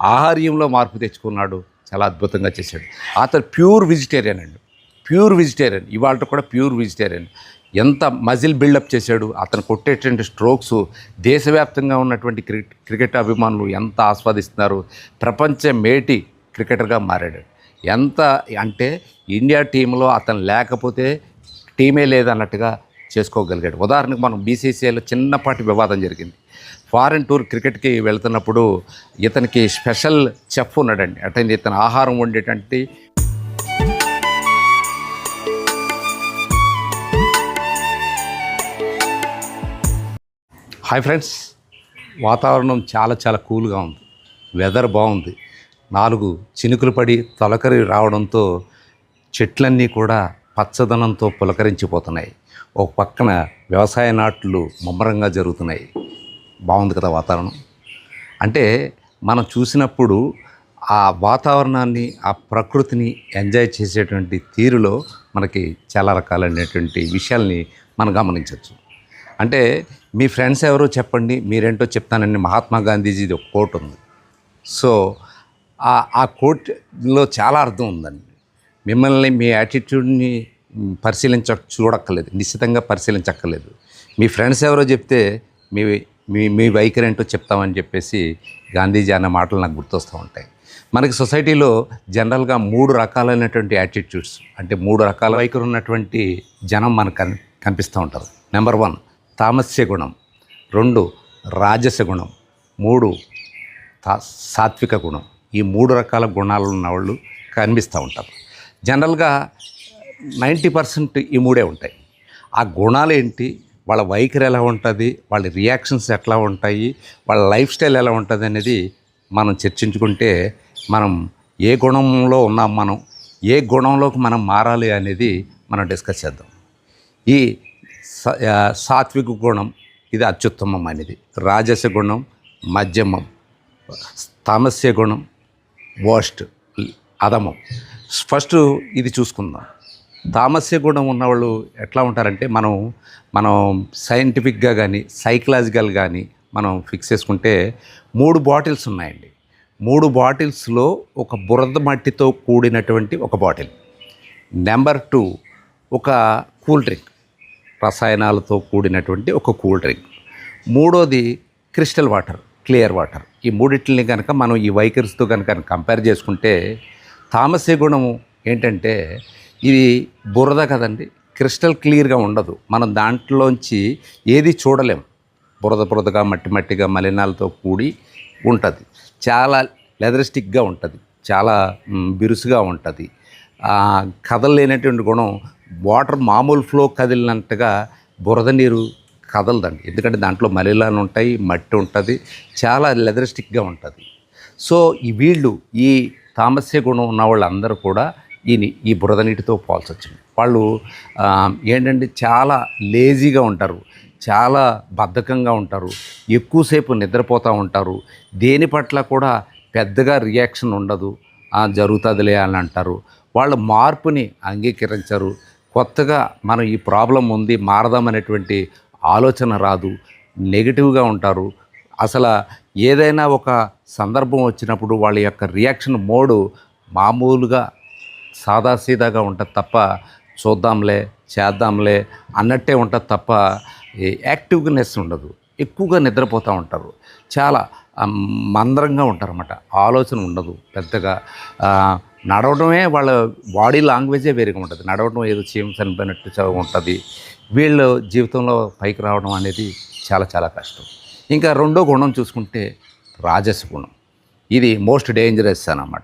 ఆహార్యంలో మార్పు తెచ్చుకున్నాడు. చాలా అద్భుతంగా చేశాడు. అతను ప్యూర్ వెజిటేరియన్ అండి. Pure vegetarian. ఇవాళ కూడా ప్యూర్ వెజిటేరియన్. ఎంత మజిల్ బిల్డప్ చేశాడు. అతను కొట్టేటువంటి స్ట్రోక్స్ దేశవ్యాప్తంగా ఉన్నటువంటి క్రికెట్ క్రికెట్ అభిమానులు ఎంత ఆస్వాదిస్తున్నారు. ప్రపంచ మేటి క్రికెటర్గా మారాడు. ఎంత అంటే ఇండియా టీంలో అతను లేకపోతే టీమే లేదన్నట్టుగా చేసుకోగలిగాడు. ఉదాహరణకు మనం బీసీసీఐలో చిన్నపాటి వివాదం జరిగింది. ఫారెన్ టూర్ క్రికెట్కి వెళ్తున్నప్పుడు ఇతనికి స్పెషల్ చెఫ్ ఉన్నాడండి. అంటే ఇతను ఆహారం వండేటువంటి హాయ్ ఫ్రెండ్స్ వాతావరణం చాలా చాలా కూల్గా ఉంది. వెదర్ బాగుంది. నాలుగు చినుకులు పడి తొలకరి రావడంతో చెట్లన్నీ కూడా పచ్చదనంతో పులకరించిపోతున్నాయి. ఒక పక్కన వ్యవసాయ నాట్లు ముమ్మరంగా జరుగుతున్నాయి. బాగుంది కదా వాతావరణం? అంటే మనం చూసినప్పుడు ఆ వాతావరణాన్ని ఆ ప్రకృతిని ఎంజాయ్ చేసేటువంటి తీరులో మనకి చాలా రకాలైనటువంటి విషయాల్ని మనం గమనించవచ్చు అంటే మీ ఫ్రెండ్స్ ఎవరో చెప్పండి మీరేంటో చెప్తానని మహాత్మా గాంధీజీది ఒక కోట్ ఉంది. సో ఆ ఆ కోట్లో చాలా అర్థం ఉందండి. మిమ్మల్ని మీ యాటిట్యూడ్ని పరిశీలించ చూడక్కర్లేదు. నిశ్చితంగా పరిశీలించక్కర్లేదు. మీ ఫ్రెండ్స్ ఎవరో చెప్తే మీ మీ మీ వైఖరి ఏంటో చెప్తామని చెప్పేసి గాంధీజీ అన్న మాటలు నాకు గుర్తొస్తూ ఉంటాయి. మనకి సొసైటీలో జనరల్గా మూడు రకాలైనటువంటి యాటిట్యూడ్స్ అంటే మూడు రకాల వైఖరి ఉన్నటువంటి జనం మనకు కన్ కనిపిస్తూ ఉంటారు. నెంబర్ వన్ తామస్య గుణం. రెండు రాజస గుణం. మూడు సాత్విక గుణం. ఈ మూడు రకాల గుణాలు ఉన్నవాళ్ళు కనిపిస్తూ ఉంటారు. జనరల్గా నైంటీ పర్సెంట్ ఈ మూడే ఉంటాయి. ఆ గుణాలు ఏంటి? వాళ్ళ వైఖరి ఎలా ఉంటుంది? వాళ్ళ రియాక్షన్స్ ఎట్లా ఉంటాయి? వాళ్ళ లైఫ్ స్టైల్ ఎలా ఉంటుంది అనేది మనం చర్చించుకుంటే మనం ఏ గుణంలో ఉన్నాం మనం ఏ గుణంలోకి మనం మారాలి అనేది మనం డిస్కస్ చేద్దాం. ఈ సాత్విక గుణం ఇది అత్యుత్తమం అనేది. రాజస గుణం మధ్యమం తామస్య గుణం వర్స్ట్ అధమం. ఫస్ట్ ఇది చూసుకుందాం. తామస్య గుణం ఉన్నవాళ్ళు ఎట్లా ఉంటారంటే మనం మనం సైంటిఫిక్గా కానీ సైకలాజికల్ కానీ మనం ఫిక్స్ చేసుకుంటే మూడు బాటిల్స్ ఉన్నాయండి. మూడు బాటిల్స్లో ఒక బురద మట్టితో కూడినటువంటి ఒక బాటిల్ నెంబర్ టూ ఒక కూల్ డ్రింక్ రసాయనాలతో కూడినటువంటి ఒక కూల్ డ్రింక్ మూడోది క్రిస్టల్ వాటర్ క్లియర్ వాటర్ ఈ మూడిట్లని కనుక మనం ఈ వైఖరిస్తో కనుక కంపేర్ చేసుకుంటే తామసీ గుణము ఏంటంటే ఇది బురద కదండి. క్రిస్టల్ క్లియర్గా ఉండదు. మనం దాంట్లోంచి ఏది చూడలేం. బురద బురదగా మట్టి మట్టిగా మలినాలతో కూడి ఉంటుంది. చాలా లెదరిస్టిక్గా ఉంటుంది. చాలా బిరుసుగా ఉంటుంది. కథలు కదలలేనటువంటి గుణం వాటర్ మామూలు ఫ్లో కదిలినట్టుగా బురద నీరు కదలదండి. ఎందుకంటే దాంట్లో మలిలాలు ఉంటాయి మట్టి ఉంటుంది. చాలా లెదరిస్టిక్గా ఉంటుంది. సో ఈ వీళ్ళు ఈ తామస్య గుణం ఉన్న వాళ్ళందరూ కూడా ఈ ఈ బురద నీటితో పోల్చొచ్చు వాళ్ళు ఏంటంటే చాలా లేజీగా ఉంటారు చాలా బద్ధకంగా ఉంటారు ఎక్కువసేపు నిద్రపోతూ ఉంటారు. దేని పట్ల కూడా పెద్దగా రియాక్షన్ ఉండదు. జరుగుతుందిలే అని అంటారు. వాళ్ళ మార్పుని అంగీకరించరు. కొత్తగా మనం ఈ ప్రాబ్లం ఉంది మారదామనేటువంటి ఆలోచన రాదు. నెగిటివ్గా ఉంటారు. అసలు ఏదైనా ఒక సందర్భం వచ్చినప్పుడు వాళ్ళ యొక్క రియాక్షన్ మోడు మామూలుగా సాదాసీదాగా ఉంటుంది తప్ప చూద్దాంలే చేద్దాంలే అన్నట్టే ఉంటుంది తప్ప యాక్టివ్నెస్ ఉండదు. ఎక్కువగా నిద్రపోతూ ఉంటారు. చాలా మందరంగా ఉంటారన్నమాట. ఆలోచన ఉండదు పెద్దగా. నడవడమే వాళ్ళ బాడీ లాంగ్వేజే వేరుగా ఉంటుంది. నడవడం ఏదో చీమ చనిపోయినట్టు ఉంటుంది. వీళ్ళు జీవితంలో పైకి రావడం అనేది చాలా చాలా కష్టం. ఇంకా రెండో గుణం చూసుకుంటే రాజస గుణం ఇది మోస్ట్ డేంజరస్ అనమాట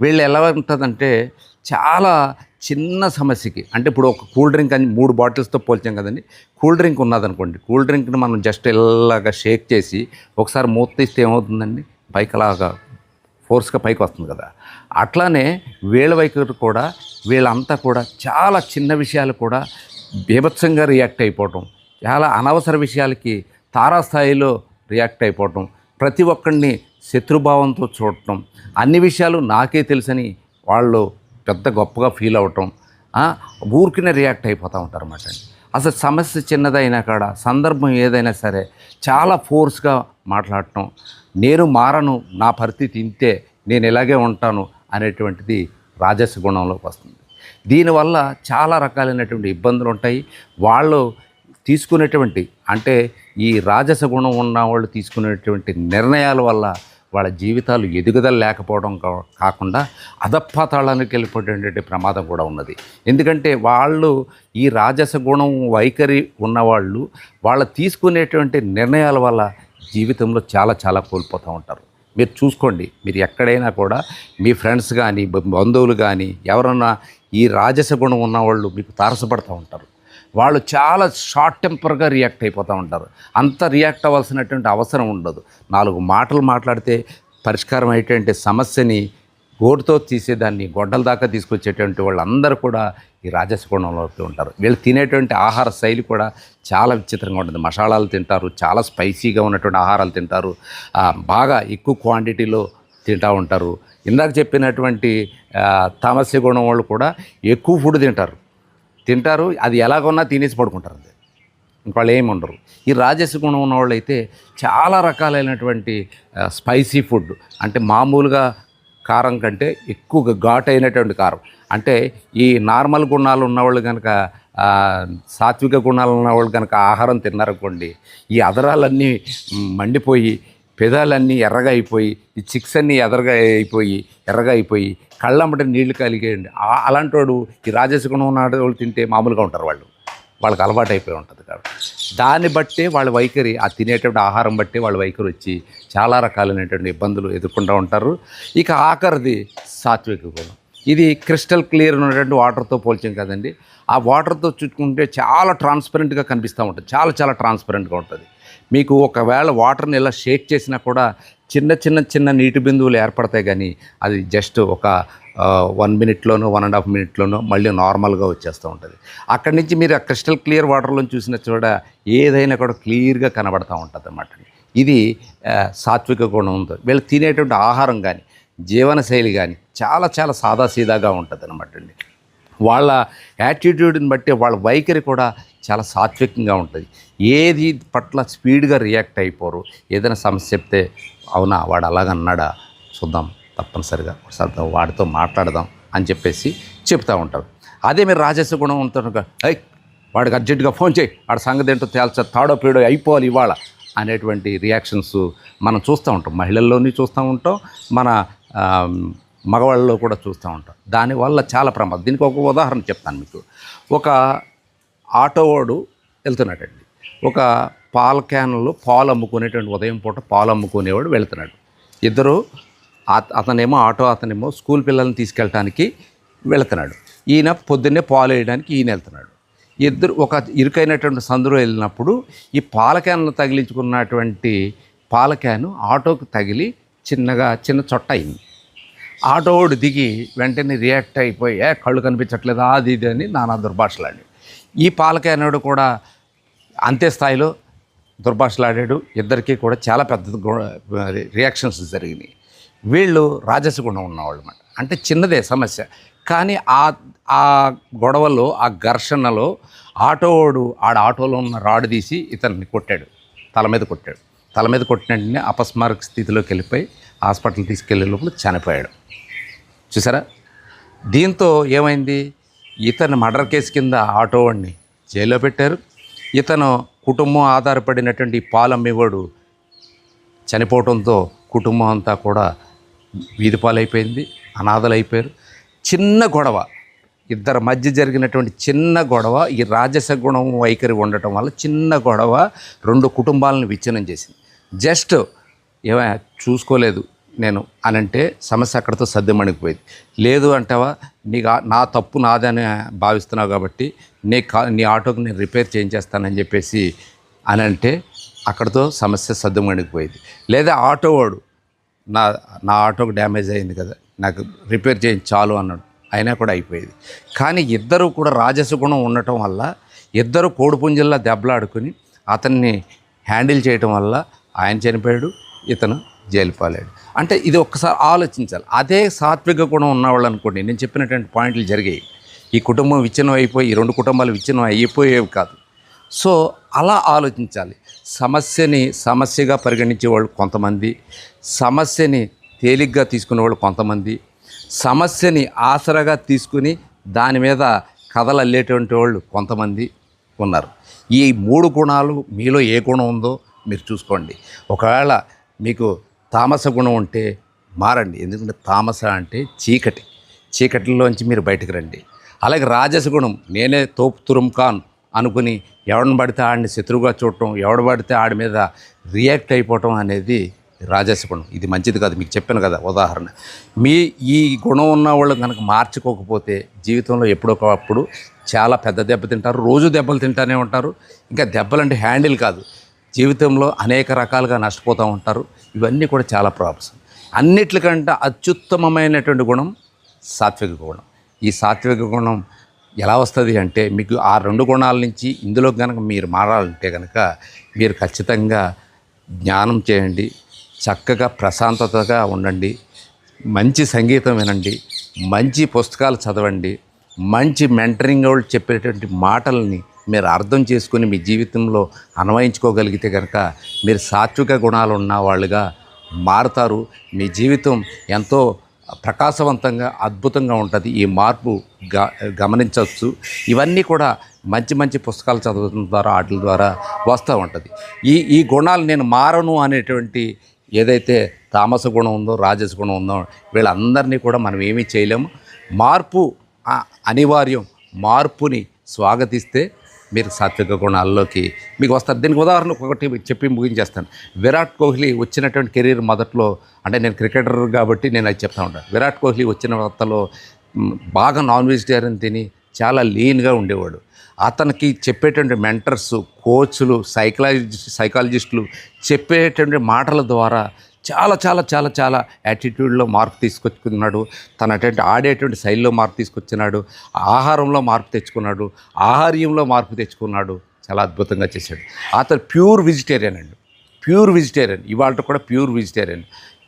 వీళ్ళు ఎలా ఉంటుందంటే చాలా చిన్న సమస్యకి అంటే ఇప్పుడు ఒక కూల్ డ్రింక్ అని మూడు బాటిల్స్తో పోల్చాం కదండి. కూల్ డ్రింక్ ఉన్నదనుకోండి కూల్ డ్రింక్ని మనం జస్ట్ ఇలాగా షేక్ చేసి ఒకసారి మూత తీస్తే ఏమవుతుందండి? పైకి అలాగా ఫోర్స్గా పైకి వస్తుంది కదా. అట్లానే వీళ్ళ వైఖరి కూడా వీళ్ళంతా కూడా చాలా చిన్న విషయాలు కూడా బీభత్సంగా రియాక్ట్ అయిపోవటం చాలా అనవసర విషయాలకి తారాస్థాయిలో రియాక్ట్ అయిపోవటం ప్రతి ఒక్కడిని శత్రుభావంతో చూడటం అన్ని విషయాలు నాకే తెలుసని వాళ్ళు పెద్ద గొప్పగా ఫీల్ అవటం ఊరికినే రియాక్ట్ అయిపోతూ ఉంటారు అన్నమాట అసలు సమస్య చిన్నదైనా కాడ సందర్భం ఏదైనా సరే చాలా ఫోర్స్గా మాట్లాడటం నేను మారను నా పరిస్థితి ఇంతే నేను ఇలాగే ఉంటాను అనేటువంటిది రాజస గుణంలోకి వస్తుంది. దీనివల్ల చాలా రకాలైనటువంటి ఇబ్బందులు ఉంటాయి వాళ్ళు తీసుకునేటువంటి అంటే ఈ రాజస గుణం ఉన్న వాళ్ళు తీసుకునేటువంటి నిర్ణయాల వల్ల వాళ్ళ జీవితాలు ఎదుగుదల లేకపోవడం కా- కాకుండా అధపాతాళానికి వెళ్ళిపోయేటువంటి ప్రమాదం కూడా ఉన్నది. ఎందుకంటే వాళ్ళు ఈ రాజస గుణం వైఖరి ఉన్నవాళ్ళు వాళ్ళు తీసుకునేటువంటి నిర్ణయాల వల్ల జీవితంలో చాలా చాలా కోల్పోతూ ఉంటారు. మీరు చూసుకోండి మీరు ఎక్కడైనా కూడా మీ ఫ్రెండ్స్ కానీ బంధువులు కానీ ఎవరన్నా ఈ రాజస గుణం ఉన్నవాళ్ళు మీకు తారసపడుతూ ఉంటారు. వాళ్ళు చాలా షార్ట్ టెంపర్గా రియాక్ట్ అయిపోతూ ఉంటారు. అంత రియాక్ట్ అవ్వాల్సినటువంటి అవసరం ఉండదు. నాలుగు మాటలు మాట్లాడితే పరిష్కారం అయ్యేటువంటి సమస్యని గోటుతో తీసేదాన్ని గొడ్డల దాకా తీసుకొచ్చేటువంటి వాళ్ళందరూ కూడా ఈ రాజస గుణంలోకి ఉంటారు. వీళ్ళు తినేటువంటి ఆహార శైలి కూడా చాలా విచిత్రంగా ఉంటుంది. మసాలాలు తింటారు చాలా స్పైసీగా ఉన్నటువంటి ఆహారాలు తింటారు. బాగా ఎక్కువ క్వాంటిటీలో తింటూ ఉంటారు. ఇందాక చెప్పినటువంటి తామస్య గుణం వాళ్ళు కూడా ఎక్కువ ఫుడ్ తింటారు. తింటారు అది ఎలాగొన్నా తినేసి పడుకుంటారు అంతే. ఇంకోళ్ళు ఏమి ఉండరు. ఈ రాజస గుణం ఉన్న వాళ్ళు అయితే చాలా రకాలైనటువంటి స్పైసీ ఫుడ్ అంటే మామూలుగా కారం కంటే ఎక్కువగా ఘాటు అయినటువంటి కారం. అంటే ఈ నార్మల్ గుణాలు ఉన్నవాళ్ళు కనుక సాత్విక గుణాలు ఉన్నవాళ్ళు కనుక ఆహారం తిన్నారనుకోండి ఈ అదరాలన్నీ మండిపోయి పెదాలన్నీ ఎర్రగా అయిపోయి ఈ చిక్స్ అన్నీ ఎదరగా అయిపోయి ఎర్రగా అయిపోయి కళ్ళమ్మట నీళ్ళు కలిగేయండి. అలాంటి వాడు ఈ రాజసుగుణం గుణం వాళ్ళు తింటే మామూలుగా ఉంటారు వాళ్ళు. వాళ్ళకి అలవాటు అయిపోయి ఉంటుంది కాబట్టి. దాన్ని బట్టే వాళ్ళ వైఖరి ఆ తినేటువంటి ఆహారం బట్టే వాళ్ళ వైఖరి వచ్చి చాలా రకాలైనటువంటి ఇబ్బందులు ఎదుర్కొంటూ ఉంటారు. ఇక ఆఖరిది సాత్విక గుణం. ఇది క్రిస్టల్ క్లియర్ ఉన్నటువంటి వాటర్తో పోల్చాం కదండి. ఆ వాటర్తో చుట్టుకుంటే చాలా ట్రాన్స్పరెంట్గా కనిపిస్తూ ఉంటుంది. చాలా చాలా ట్రాన్స్పరెంట్గా ఉంటుంది. మీకు ఒకవేళ వాటర్ని ఇలా షేక్ చేసినా కూడా చిన్న చిన్న చిన్న నీటి బిందువులు ఏర్పడతాయి కానీ అది జస్ట్ ఒక వన్ మినిట్లోనో వన్ అండ్ హాఫ్ మినిట్లోనో మళ్ళీ నార్మల్గా వచ్చేస్తూ ఉంటుంది. అక్కడి నుంచి మీరు ఆ క్రిస్టల్ క్లియర్ వాటర్లో చూసిన చోట ఏదైనా కూడా క్లియర్గా కనబడతా ఉంటుంది అన్నమాట ఇది సాత్విక గుణం వీళ్ళు తినేటువంటి ఆహారం కానీ జీవనశైలి కానీ చాలా చాలా సాదాసీదాగా ఉంటుంది అనమాట అండి. వాళ్ళ యాటిట్యూడ్ని బట్టి వాళ్ళ వైఖరి కూడా చాలా సాత్వికంగా ఉంటుంది. ఏది పట్ల స్పీడ్గా రియాక్ట్ అయిపోరు ఏదైనా సమస్య చెప్తే అవునా వాడు అలాగన్నాడా చూద్దాం తప్పనిసరిగా ఒకసారి వాడితో మాట్లాడదాం అని చెప్పేసి చెప్తూ ఉంటారు. అదే మీరు రాజస్వ గుణం ఉంటుంది ఐ వాడికి అర్జెంటుగా ఫోన్ చేయి వాడి సంగతి ఏంటో తేల్చ తాడో పీడో అయిపోవాలి ఇవాళ అనేటువంటి రియాక్షన్స్ మనం చూస్తూ ఉంటాం. మహిళల్లోని చూస్తూ ఉంటాం మన మగవాళ్ళలో కూడా చూస్తూ ఉంటాం. దానివల్ల చాలా ప్రమాదం. దీనికి ఒక ఉదాహరణ చెప్తాను మీకు. ఒక ఆటోవాడు వెళ్తున్నాడండి. ఒక పాల క్యాన్లో పాలు అమ్ముకునేటువంటి ఉదయం పూట పాలు అమ్ముకునేవాడు వెళ్తున్నాడు. ఇద్దరు అత- అతనేమో ఆటో అతనేమో స్కూల్ పిల్లల్ని తీసుకెళ్ళటానికి వెళ్తున్నాడు. ఈయన పొద్దున్నే పాలు వేయడానికి ఈయన వెళ్తున్నాడు. ఇద్దరు ఒక ఇరుకైనటువంటి సందులో వెళ్ళినప్పుడు ఈ పాల క్యాన్లు తగిలించుకున్నటువంటి పాల క్యాను ఆటోకు తగిలి చిన్నగా చిన్న చొట్ట అయింది. ఆటోడు దిగి వెంటనే రియాక్ట్ అయిపోయి ఏ కళ్ళు కనిపించట్లేదా? అది ఇది అని నానా దుర్భాషలాడి ఈ పాలకేనాడు కూడా అంతే స్థాయిలో దుర్భాషలాడాడు. ఇద్దరికీ కూడా చాలా పెద్ద రియాక్షన్స్ జరిగినాయి. వీళ్ళు రాజసగుణం ఉన్నవాళ్ళు అనమాట అంటే చిన్నదే సమస్య. కానీ ఆ ఆ గొడవలో ఆ ఘర్షణలో ఆటోడు ఆడ ఆటోలో ఉన్న రాడు తీసి ఇతన్ని కొట్టాడు. తల మీద కొట్టాడు. తల మీద కొట్టిన అపస్మారక స్థితిలోకి వెళ్ళిపోయి హాస్పిటల్ తీసుకెళ్ళే లోపల చనిపోయాడు. చూసారా? దీంతో ఏమైంది? ఇతను మర్డర్ కేసు కింద ఆటో వాడిని జైల్లో పెట్టారు. ఇతను కుటుంబం ఆధారపడినటువంటి ఈ చనిపోవడంతో కుటుంబం అంతా కూడా వీధి పాలైపోయింది అనాథలు అయిపోయారు చిన్న గొడవ ఇద్దరి మధ్య జరిగినటువంటి చిన్న గొడవ ఈ రాజస గుణం వైఖరి ఉండటం వల్ల చిన్న గొడవ రెండు కుటుంబాలను విచ్ఛిన్నం చేసింది. జస్ట్ ఏమో చూసుకోలేదు నేను అనంటే సమస్య అక్కడితో సర్దుమణిగిపోయింది లేదు అంటావా నీకు నా తప్పు నాదని భావిస్తున్నావు కాబట్టి నీ కా నీ ఆటోకి నేను రిపేర్ చేయించేస్తానని చెప్పేసి అని అంటే అక్కడితో సమస్య సర్దుమణిగిపోయింది లేదా ఆటో వాడు నా నా ఆటోకి డ్యామేజ్ అయింది కదా నాకు రిపేర్ చేయించి చాలు అన్నాడు. అయినా కూడా అయిపోయేది. కానీ ఇద్దరు కూడా రాజస గుణం ఉండటం వల్ల ఇద్దరు కోడిపుంజల్లా దెబ్బలాడుకుని అతన్ని హ్యాండిల్ చేయటం వల్ల ఆయన చనిపోయాడు ఇతను జైలు పాలాడు అంటే ఇది ఒక్కసారి ఆలోచించాలి. అదే సాత్విక గుణం ఉన్నవాళ్ళు అనుకోండి నేను చెప్పినటువంటి పాయింట్లు జరిగాయి. ఈ కుటుంబం విచ్ఛిన్నం అయిపోయి ఈ రెండు కుటుంబాలు విచ్ఛిన్నం అయిపోయేవి కాదు. సో అలా ఆలోచించాలి. సమస్యని సమస్యగా పరిగణించే వాళ్ళు కొంతమంది సమస్యని తేలిగ్గా తీసుకునే వాళ్ళు కొంతమంది సమస్యని ఆసరాగా తీసుకుని దాని మీద కథలు అల్లేటువంటి వాళ్ళు కొంతమంది ఉన్నారు. ఈ మూడు గుణాలు మీలో ఏ గుణం ఉందో మీరు చూసుకోండి. ఒకవేళ మీకు తామస గుణం ఉంటే మారండి. ఎందుకంటే తామస అంటే చీకటి. చీకటిలోంచి మీరు బయటకు రండి. అలాగే రాజస గుణం నేనే తోపు తురుం ఖాన్ అనుకుని ఎవడిని పడితే ఆడిని శత్రువుగా చూడటం ఎవడు పడితే ఆడి మీద రియాక్ట్ అయిపోవటం అనేది రాజస గుణం. ఇది మంచిది కాదు. మీకు చెప్పాను కదా ఉదాహరణ. మీ ఈ గుణం ఉన్న వాళ్ళు కనుక మార్చుకోకపోతే జీవితంలో ఎప్పుడొకప్పుడు చాలా పెద్ద దెబ్బ తింటారు. రోజు దెబ్బలు తింటానే ఉంటారు. ఇంకా దెబ్బలంటే హ్యాండిల్ కాదు. జీవితంలో అనేక రకాలుగా నష్టపోతూ ఉంటారు. ఇవన్నీ కూడా చాలా ప్రాబ్లమ్స్. అన్నిటికంటే అత్యుత్తమమైనటువంటి గుణం సాత్విక గుణం. ఈ సాత్విక గుణం ఎలా వస్తుంది అంటే మీకు ఆ రెండు గుణాల నుంచి ఇందులో కనుక మీరు మారాలంటే కనుక మీరు ఖచ్చితంగా జ్ఞానం చేయండి చక్కగా ప్రశాంతతగా ఉండండి మంచి సంగీతం వినండి మంచి పుస్తకాలు చదవండి మంచి మెంటరింగ్ వాళ్ళు చెప్పేటువంటి మాటల్ని మీరు అర్థం చేసుకుని మీ జీవితంలో అన్వయించుకోగలిగితే కనుక మీరు సాత్విక గుణాలు ఉన్న వాళ్ళుగా మారుతారు. మీ జీవితం ఎంతో ప్రకాశవంతంగా అద్భుతంగా ఉంటుంది. ఈ మార్పు గ గమనించవచ్చు. ఇవన్నీ కూడా మంచి మంచి పుస్తకాలు చదవడం ద్వారా ఆటల ద్వారా వస్తూ ఉంటుంది. ఈ ఈ గుణాలు నేను మారను అనేటువంటి ఏదైతే తామస గుణం ఉందో రాజస గుణం ఉందో వీళ్ళందరినీ కూడా మనం ఏమీ చేయలేము. మార్పు అనివార్యం. మార్పుని స్వాగతిస్తే మీరు సాత్విక గుణాల్లోకి మీకు వస్తారు. దీనికి ఉదాహరణ ఒకటి చెప్పి ముగించేస్తాను. విరాట్ కోహ్లీ వచ్చినటువంటి కెరీర్ మొదట్లో అంటే నేను క్రికెటర్ కాబట్టి నేను అది చెప్తా ఉంటాను. విరాట్ కోహ్లీ వచ్చిన వార్తలో బాగా నాన్ వెజిటేరియన్ తిని చాలా లీన్గా ఉండేవాడు. అతనికి చెప్పేటువంటి మెంటర్స్ కోచ్లు సైకలాజిస్ట్ సైకాలజిస్టులు చెప్పేటువంటి మాటల ద్వారా చాలా చాలా చాలా చాలా యాటిట్యూడ్లో మార్పు తీసుకొచ్చుకున్నాడు. తనటువంటి ఆడేటువంటి శైలిలో మార్పు తీసుకొచ్చినాడు. ఆహారంలో మార్పు తెచ్చుకున్నాడు. ఆహార్యంలో మార్పు తెచ్చుకున్నాడు. చాలా అద్భుతంగా చేశాడు. అతను ప్యూర్ వెజిటేరియన్ అండి. ప్యూర్ వెజిటేరియన్ ఇవాళ కూడా ప్యూర్ వెజిటేరియన్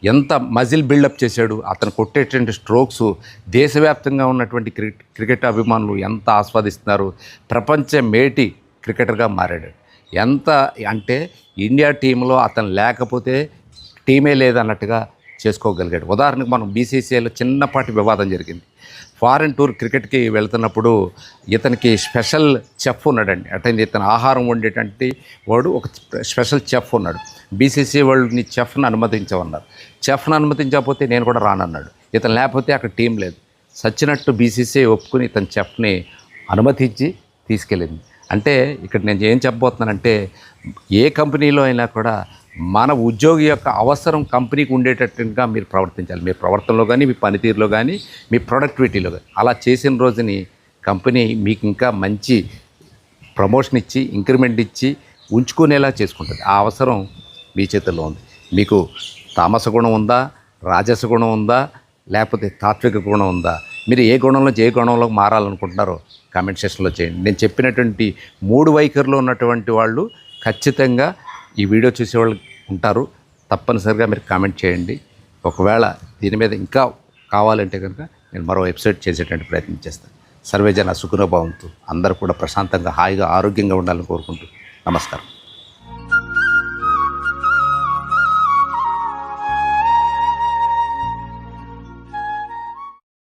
ఎంత మజిల్ బిల్డప్ చేశాడు. అతను కొట్టేటువంటి స్ట్రోక్స్ దేశవ్యాప్తంగా ఉన్నటువంటి క్రికెట్ క్రికెట్ అభిమానులు ఎంత ఆస్వాదిస్తున్నారు. ప్రపంచ మేటి క్రికెటర్గా మారాడు. ఎంత అంటే ఇండియా టీంలో అతను లేకపోతే టీమే లేదన్నట్టుగా చేసుకోగలిగాడు. ఉదాహరణకు మనం బీసీసీఐలో చిన్నపాటి వివాదం జరిగింది. ఫారెన్ టూర్ క్రికెట్కి వెళ్తున్నప్పుడు ఇతనికి స్పెషల్ చెఫ్ ఉన్నాడండి. అంటే ఇతను ఆహారం వండేటువంటి వాడు ఒక స్పెషల్ చెఫ్ ఉన్నాడు. బీసీసీ వాళ్ళు చెఫ్ను అనుమతించమన్నారు. చెఫ్ను అనుమతించకపోతే నేను కూడా రానన్నాడు. ఇతను లేకపోతే అక్కడ టీం లేదు. సచ్చినట్టు బీసీసీ ఒప్పుకుని ఇతను చెఫ్ని అనుమతించి తీసుకెళ్ళింది. అంటే ఇక్కడ నేను ఏం చెప్పబోతున్నానంటే ఏ కంపెనీలో అయినా కూడా మన ఉద్యోగి యొక్క అవసరం కంపెనీకి ఉండేటట్టుగా మీరు ప్రవర్తించాలి. మీ ప్రవర్తనలో కానీ మీ పనితీరులో కానీ మీ ప్రొడక్టివిటీలో కానీ. అలా చేసిన రోజుని కంపెనీ మీకు ఇంకా మంచి ప్రమోషన్ ఇచ్చి ఇంక్రిమెంట్ ఇచ్చి ఉంచుకునేలా చేసుకుంటుంది. ఆ అవసరం మీ చేతుల్లో ఉంది. మీకు తామస గుణం ఉందా? రాజస గుణం ఉందా? లేకపోతే తాత్విక గుణం ఉందా? మీరు ఏ గుణంలో ఏ గుణంలో మారాలనుకుంటున్నారో కామెంట్ సెక్షన్లో చేయండి. నేను చెప్పినటువంటి మూడు వైఖరిలో ఉన్నటువంటి వాళ్ళు ఖచ్చితంగా ఈ వీడియో చూసేవాళ్ళు ఉంటారు. తప్పనిసరిగా మీరు కామెంట్ చేయండి. ఒకవేళ దీని మీద ఇంకా కావాలంటే కనుక నేను మరో వెబ్సైట్ చేసేటువంటి ప్రయత్నం చేస్తాను. సర్వేజన సుఖనోభావంతో అందరూ కూడా ప్రశాంతంగా హాయిగా ఆరోగ్యంగా ఉండాలని కోరుకుంటూ నమస్కారం.